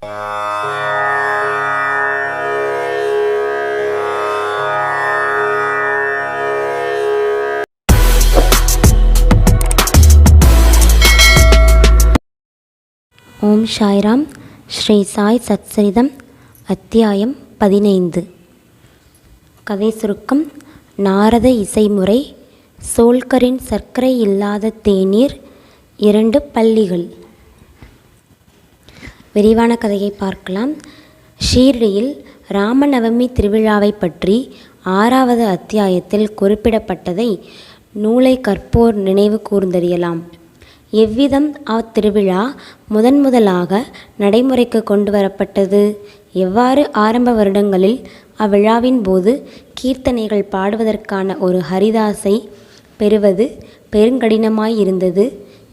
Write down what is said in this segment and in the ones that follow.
Uh... ஓம் சாய்ராம் ஸ்ரீ சாய் சத்சரிதம் அத்தியாயம் பதினைந்து. கதை சுருக்கம் நாரத இசைமுறை சோல்கரின் சர்க்கரை இல்லாத தேநீர் இரண்டு பள்ளிகள். விரிவான கதையை பார்க்கலாம். ஷீர்டியில் ராமநவமி திருவிழாவை பற்றி ஆறாவது அத்தியாயத்தில் குறிப்பிடப்பட்டதை நூலை கற்போர் நினைவு கூர்ந்தறியலாம். எவ்விதம் அத்திருவிழா முதன் முதலாக நடைமுறைக்கு கொண்டு வரப்பட்டது எவ்வாறு ஆரம்ப வருடங்களில் அவ்விழாவின் போது கீர்த்தனைகள் பாடுவதற்கான ஒரு ஹரிதாஸை பெறுவது பெருங்கடினமாயிருந்தது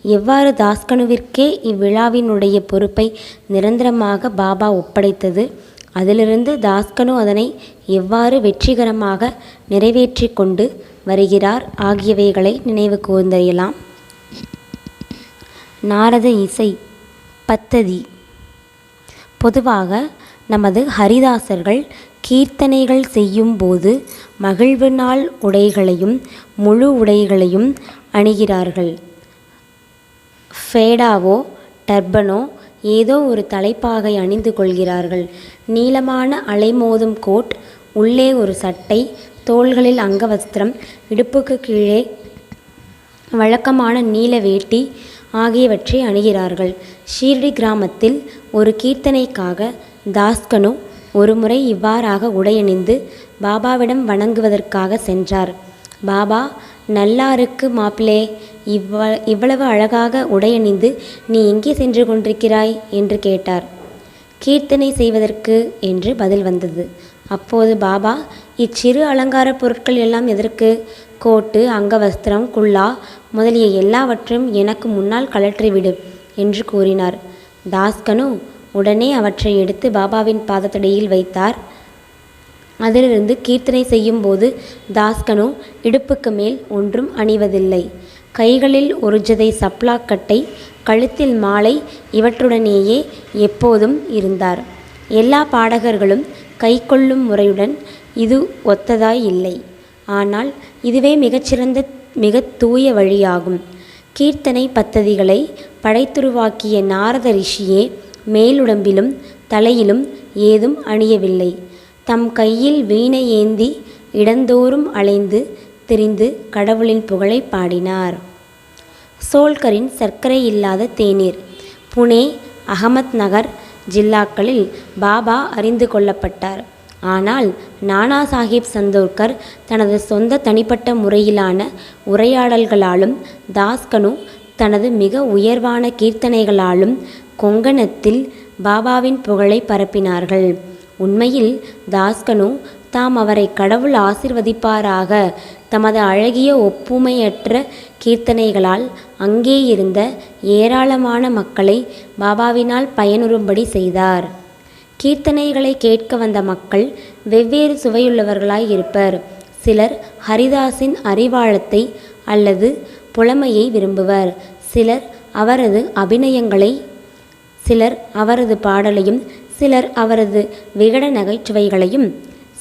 எவ்வாறு தாஸ்கனுவிற்கே இவ்விழாவினுடைய பொறுப்பை நிரந்தரமாக பாபா ஒப்படைத்தது? அதிலிருந்து தாஸ்கனு அதனை எவ்வாறு வெற்றிகரமாக நிறைவேற்றி கொண்டு வருகிறார்? ஆகியவைகளை நினைவு கூர்ந்தறியலாம். நாரத இசை பத்ததி. பொதுவாக நமது ஹரிதாசர்கள் கீர்த்தனைகள் செய்யும்போது மகிழ்வு நாள் உடைகளையும் முழு உடைகளையும் அணிகிறார்கள். ஃபேடாவோ டர்பனோ ஏதோ ஒரு தலைப்பாகை அணிந்து கொள்கிறார்கள். நீளமான அலைமோதும் கோட் உள்ளே ஒரு சட்டை தோள்களில் அங்கவஸ்திரம் இடுப்புக்கு கீழே வழக்கமான நீல வேட்டி ஆகியவற்றை அணிகிறார்கள். ஷீர்டி கிராமத்தில் ஒரு கீர்த்தனைக்காக தாஸ்கனு ஒருமுறை இவ்வாறாக உடையணிந்து பாபாவிடம் வணங்குவதற்காக சென்றார். பாபா நல்லாருக்கு மாப்பிளே இவ்வ இவ்வளவு அழகாக உடையணிந்து நீ எங்கே சென்று கொண்டிருக்கிறாய் என்று கேட்டார். கீர்த்தனை செய்வதற்கு என்று பதில் வந்தது. அப்போது பாபா இச்சிறு அலங்கார பொருட்கள் எல்லாம் எதற்கு? கோட்டு அங்கவஸ்திரம் குல்லா முதலிய எல்லாவற்றையும் எனக்கு முன்னால் கழற்றிவிடு என்று கூறினார். தாஸ்கனு உடனே அவற்றை எடுத்து பாபாவின் பாதத்தடியில் வைத்தார். அதிலிருந்து கீர்த்தனை செய்யும்போது தாஸ்கனு இடுப்புக்கு மேல் ஒன்றும் அணிவதில்லை. கைகளில் ஒரு ஜதை சப்ளாக்கட்டை கழுத்தில் மாலை இவற்றுடனேயே எப்போதும் இருந்தார். எல்லா பாடகர்களும் கைக்கொள்ளும் முறையுடன் இது ஒத்ததாய் இல்லை. ஆனால் இதுவே மிகச்சிறந்த மிக தூய வழியாகும். கீர்த்தனை பத்ததிகளை படைத்துருவாக்கிய நாரத ரிஷியே மேலுடம்பிலும் தலையிலும் ஏதும் அணியவில்லை. தம் கையில் வீணை ஏந்தி இடந்தோறும் அலைந்து திரிந்து கடவுளின் புகழை பாடினார். சோல்கரின் சர்க்கரை இல்லாத தேநீர். புனே அகமத் நகர் ஜில்லாக்களில் பாபா அறிந்து கொள்ளப்பட்டார். ஆனால் நானா சாஹிப் சந்தோர்கர் தனது சொந்த தனிப்பட்ட முறையிலான உரையாடல்களாலும் தாஸ்கனு தனது மிக உயர்வான கீர்த்தனைகளாலும் கொங்கணத்தில் பாபாவின் புகழை பரப்பினார்கள். உண்மையில் தாஸ்கனு தாம் அவரை கடவுள் ஆசிர்வதிப்பாராக தமது அழகிய ஒப்புமையற்ற கீர்த்தனைகளால் அங்கே இருந்த ஏராளமான மக்களை பாபாவினால் பயனுறும்படி செய்தார். கீர்த்தனைகளை கேட்க வந்த மக்கள் வெவ்வேறு சுவையுள்ளவர்களாய் இருப்பர். சிலர் ஹரிதாஸின் அறிவாழத்தை அல்லது புலமையை விரும்புவர். சிலர் அவரது அபிநயங்களை சிலர் அவரது பாடலையும் சிலர் அவரது விகட நகைச்சுவைகளையும்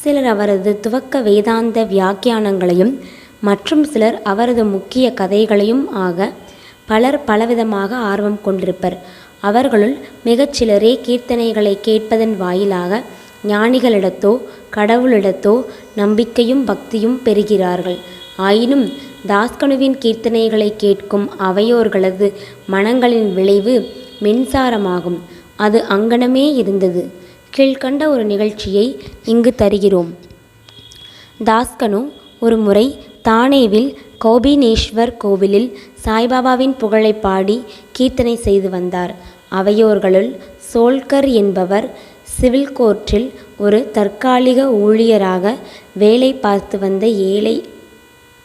சிலர் அவரது துவக்க வேதாந்த வியாக்கியானங்களையும் மற்றும் சிலர் அவரது முக்கிய கதைகளையும் ஆக பலர் பலவிதமாக ஆர்வம் கொண்டிருப்பர். அவர்களுள் மிகச்சிலரே கீர்த்தனைகளை கேட்பதன் வாயிலாக ஞானிகளிடத்தோ கடவுளிடத்தோ நம்பிக்கையும் பக்தியும் பெறுகிறார்கள். ஆயினும் தாஸ்கனுவின் கீர்த்தனைகளை கேட்கும் அவையோர்களது மனங்களின் விளைவு மின்சாரமாகும். அது அங்கனமே இருந்தது. கீழ்கண்ட ஒரு நிகழ்ச்சியை இங்கு தருகிறோம். தாஸ்கனு ஒரு முறை தானேவில் கோபினேஸ்வர் கோவிலில் சாய்பாபாவின் புகழை பாடி கீர்த்தனை செய்து வந்தார். அவையோர்களுள் சோல்கர் என்பவர் சிவில் கோர்ட்டில் ஒரு தற்காலிக ஊழியராக வேலை பார்த்து வந்த ஏழை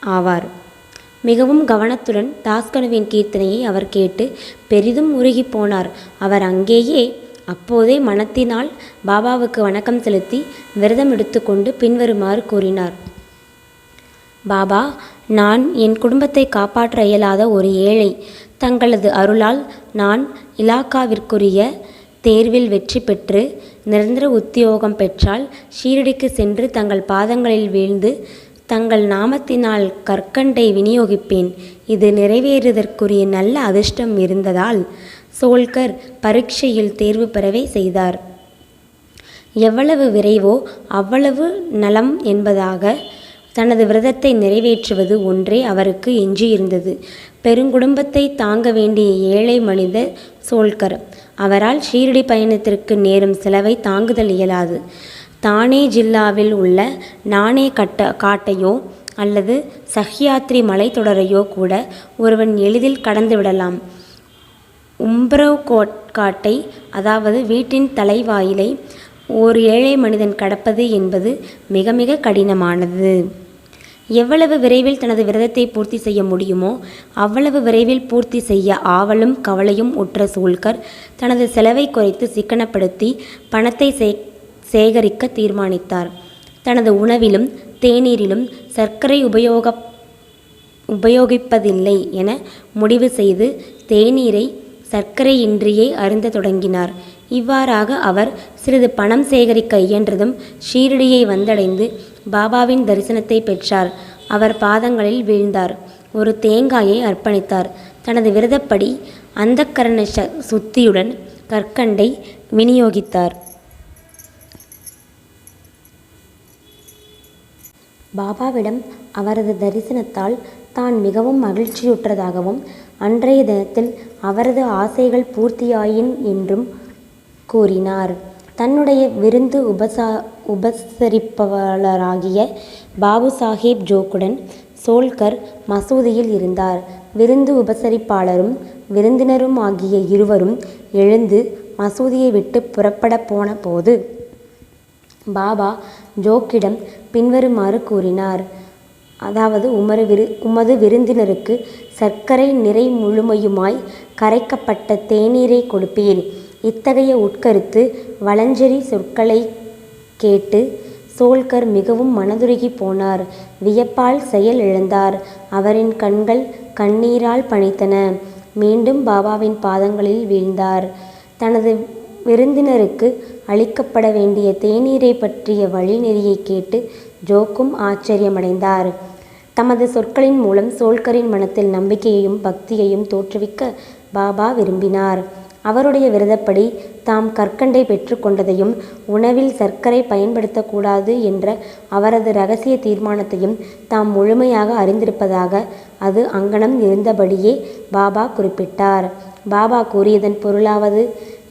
ஆவார். மிகவும் கவனத்துடன் தாஸ்கனுவின் கீர்த்தனையை அவர் கேட்டு பெரிதும் உருகிப் போனார். அவர் அங்கேயே அப்போதே மனத்தினால் பாபாவுக்கு வணக்கம் செலுத்தி விரதம் எடுத்துக்கொண்டு பின்வருமாறு கூறினார். பாபா நான் என் குடும்பத்தை காப்பாற்ற இயலாத ஒரு ஏழை. தங்களது அருளால் நான் இலாக்காவிற்குரிய தேர்வில் வெற்றி பெற்று நிரந்தர உத்தியோகம் பெற்றால் ஷீரடிக்கு சென்று தங்கள் பாதங்களில் வீழ்ந்து தங்கள் நாமத்தினால் கற்கண்டை விநியோகிப்பேன். இது நிறைவேறுவதற்குரிய நல்ல அதிர்ஷ்டம் இருந்ததால் சோல்கர் பரீட்சையில் தேர்வு பெறவே செய்தார். எவ்வளவு விரைவோ அவ்வளவு நலம் என்பதாக தனது விரதத்தை நிறைவேற்றுவது ஒன்றே அவருக்கு எஞ்சியிருந்தது. பெருங்குடும்பத்தை தாங்க வேண்டிய ஏழை மனிதர் சோல்கர் அவரால் ஷீரடி பயணத்திற்கு நேரும் செலவை தாங்குதல் இயலாது. தானே ஜில்லாவில் உள்ள நானே கட்ட காட்டையோ அல்லது சஹ்யாத்ரி மலைத்தொடரையோ கூட ஒருவன் எளிதில் கடந்து விடலாம். கோட் காட்டை அதாவது வீட்டின் தலைவாயிலை ஒரு ஏழை மனிதன் கடப்பது என்பது மிக மிக கடினமானது. எவ்வளவு விரைவில் தனது விரதத்தை பூர்த்தி செய்ய முடியுமோ அவ்வளவு விரைவில் பூர்த்தி செய்ய ஆவலும் கவலையும் உற்ற சூல்கர் தனது செலவை குறைத்து சிக்கனப்படுத்தி பணத்தை சே சேகரிக்க தீர்மானித்தார். தனது உணவிலும் தேநீரிலும் சர்க்கரை உபயோக உபயோகிப்பதில்லை என முடிவு செய்து தேநீரை சர்க்கரையின்றியே அருந்த தொடங்கினார். இவ்வாறாக அவர் சிறிது பணம் சேகரிக்க இயன்றதும் ஷீரடியை வந்தடைந்து பாபாவின் தரிசனத்தை பெற்றார். அவர் பாதங்களில் வீழ்ந்தார். ஒரு தேங்காயை அர்ப்பணித்தார். தனது விரதப்படி அந்தக்கரண ச சுத்தியுடன் கற்கண்டை விநியோகித்தார். பாபாவிடம் அவரது தரிசனத்தால் தான் மிகவும் மகிழ்ச்சியுற்றதாகவும் அன்றைய தினத்தில் அவரது ஆசைகள் பூர்த்தியாயின் என்றும் கூறினார். தன்னுடைய விருந்து உபசா உபசரிப்பவளராகிய பாபு சாஹேப் ஜோக்குடன் சோல்கர் மசூதியில் இருந்தார். விருந்து உபசரிப்பாளரும் விருந்தினரும் ஆகிய இருவரும் எழுந்து மசூதியை விட்டு புறப்பட போன போது பாபா ஜோக்கிடம் பின்வருமாறு கூறினார். அதாவது உமது விரு உமது விருந்தினருக்கு சர்க்கரை நிறை முழுமையுமாய் கரைக்கப்பட்ட தேநீரை கொடுப்பீர். இத்தகைய உட்கருத்து வலஞ்செறி சொற்களை கேட்டு சோல்கர் மிகவும் மனதுருகி போனார். வியப்பால் செயல் இழந்தார். அவரின் கண்கள் கண்ணீரால் பனித்தன மீண்டும் பாபாவின் பாதங்களில் வீழ்ந்தார். தனது விருந்தினருக்கு அளிக்கப்பட வேண்டிய தேநீரை பற்றிய வழிநெறியை கேட்டு ஜோக்கும் ஆச்சரியமடைந்தார். தமது சொற்களின் மூலம் சோல்கரின் மனத்தில் நம்பிக்கையையும் பக்தியையும் தோற்றுவிக்க பாபா விரும்பினார். அவருடைய விரதப்படி தாம் கற்கண்டை பெற்றுக்கொண்டதையும் உணவில் சர்க்கரை பயன்படுத்தக்கூடாது என்ற அவரது இரகசிய தீர்மானத்தையும் தாம் முழுமையாக அறிந்திருப்பதாக அது அங்கனம் இருந்தபடியே பாபா குறிப்பிட்டார். பாபா கூறியதன் பொருளாவது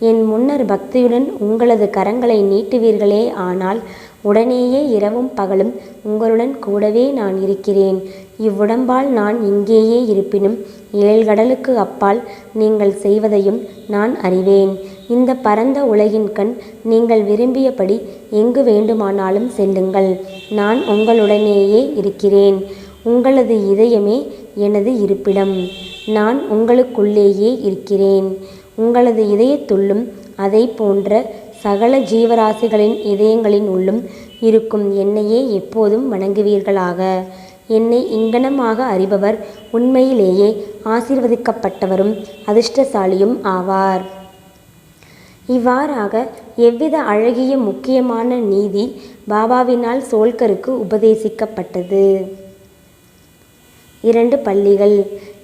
என் முன்னர் பக்தியுடன் உங்களது கரங்களை நீட்டுவீர்களே ஆனால் உடனேயே இரவும் பகலும் உங்களுடன் கூடவே நான் இருக்கிறேன். இவ்வுடம்பால் நான் இங்கேயே இருப்பினும் ஏழ்கடலுக்கு அப்பால் நீங்கள் செய்வதையும் நான் அறிவேன். இந்த பரந்த உலகின் கண் நீங்கள் விரும்பியபடி எங்கு வேண்டுமானாலும் செல்லுங்கள். நான் உங்களுடனேயே இருக்கிறேன். உங்களது இதயமே எனது இருப்பிடம். நான் உங்களுக்குள்ளேயே இருக்கிறேன். உங்களது இதயத்துள்ளும் அதை போன்ற சகல ஜீவராசிகளின் இதயங்களின் உள்ளும் இருக்கும் என்னையே எப்போதும் வணங்குவீர்களாக. என்னை இங்கனமாக அறிபவர். உண்மையிலேயே ஆசீர்வதிக்கப்பட்டவரும் அதிர்ஷ்டசாலியும் ஆவார். இவ்வாறாக எவ்வித அழகிய முக்கியமான நீதி பாபாவினால் சோல்கருக்கு உபதேசிக்கப்பட்டது. இரண்டு பள்ளிகள்.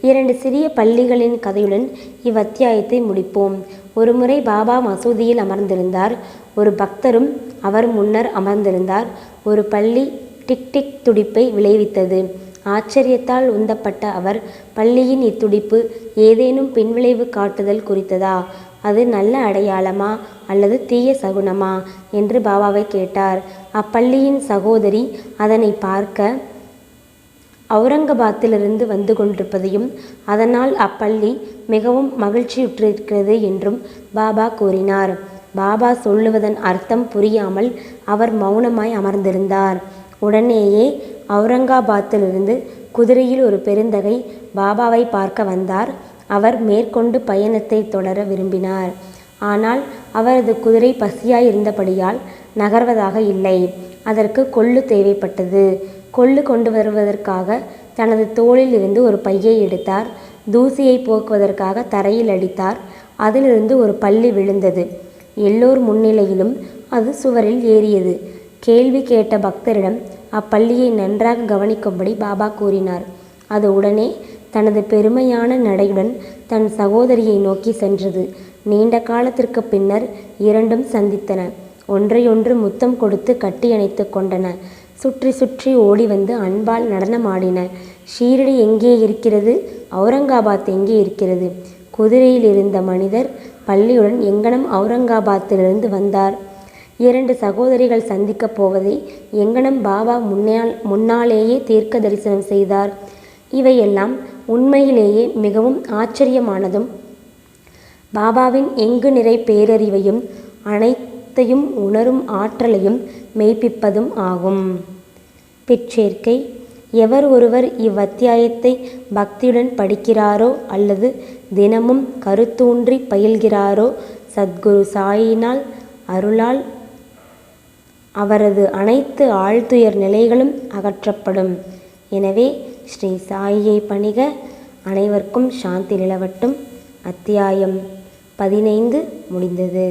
இரண்டு சிறிய பள்ளிகளின் கதையுடன் இவ்வத்தியாயத்தை முடிப்போம். ஒருமுறை பாபா மசூதியில் அமர்ந்திருந்தார். ஒரு பக்தரும் அவர் முன்னர் அமர்ந்திருந்தார். ஒரு பள்ளி டிக் டிக் துடிப்பை விளைவித்தது. ஆச்சரியத்தால் உந்தப்பட்ட அவர் பள்ளியின் இத்துடிப்பு ஏதேனும் பின்விளைவு காட்டுதல் குறித்ததா? அது நல்ல அடையாளமா? அல்லது தீய சகுனமா? என்று பாபாவை கேட்டார். அப்பள்ளியின் சகோதரி அதனை பார்க்க அவுரங்கபாத்திலிருந்து வந்து கொண்டிருப்பதையும் அதனால் அப்பள்ளி மிகவும் மகிழ்ச்சியுற்றிருக்கிறது என்றும் பாபா கூறினார். பாபா சொல்லுவதன் அர்த்தம் புரியாமல் அவர் மௌனமாய் அமர்ந்திருந்தார். உடனேயே அவுரங்காபாத்திலிருந்து குதிரையில் ஒரு பெருந்தகை பாபாவை பார்க்க வந்தார். அவர் மேற்கொண்டு பயணத்தை தொடர விரும்பினார். ஆனால் அவரது குதிரை பசியாய் இருந்தபடியால் நகர்வதாக இல்லை. அதற்கு கொள்ளு தேவைப்பட்டது. கொள்ளு கொண்டு வருவதற்காக தனது தோளில் இருந்து ஒரு பையை எடுத்தார். தூசியை போக்குவதற்காக தரையில் அடித்தார். அதிலிருந்து ஒரு பள்ளி விழுந்தது. எல்லோர் முன்னிலையிலும் அது சுவரில் ஏறியது. கேள்வி கேட்ட பக்தரிடம் அப்பள்ளியை நன்றாக கவனிக்கும்படி பாபா கூறினார். அது உடனே தனது பெருமையான நடையுடன் தன் சகோதரியை நோக்கி சென்றது. நீண்ட காலத்திற்கு பின்னர் இரண்டும் சந்தித்தன. ஒன்றையொன்று முத்தம் கொடுத்து கட்டியணைத்து கொண்டன. சுற்றி சுற்றி ஓடி வந்து அன்பால் நடனமாடின. ஷீரடி எங்கே இருக்கிறது? அவுரங்காபாத் எங்கே இருக்கிறது? குதிரையில் இருந்த மனிதர் பள்ளியுடன் எங்கனம் அவுரங்காபாத்திலிருந்து வந்தார். இரண்டு சகோதரிகள் சந்திக்கப் போவதை எங்கனம் பாபா முன்னால் முன்னாலேயே தீர்க்க தரிசனம் செய்தார். இவையெல்லாம் உண்மையிலேயே மிகவும் ஆச்சரியமானதும் பாபாவின் எங்கு நிறை பேரறிவையும் அனைத்தையும் உணரும் ஆற்றலையும் மெய்ப்பிப்பதும் ஆகும். பிற்சேர்க்கை எவர் ஒருவர் இவ்வத்தியாயத்தை பக்தியுடன் படிக்கிறாரோ அல்லது தினமும் கருத்தூன்றி பயில்கிறாரோ சத்குரு சாயினால் அருளால் அவரது அனைத்து ஆழ்துயர் நிலைகளும் அகற்றப்படும். எனவே ஸ்ரீ சாயியை பணிக அனைவருக்கும் சாந்தி நிலவட்டும். அத்தியாயம் பதினைந்து முடிந்தது.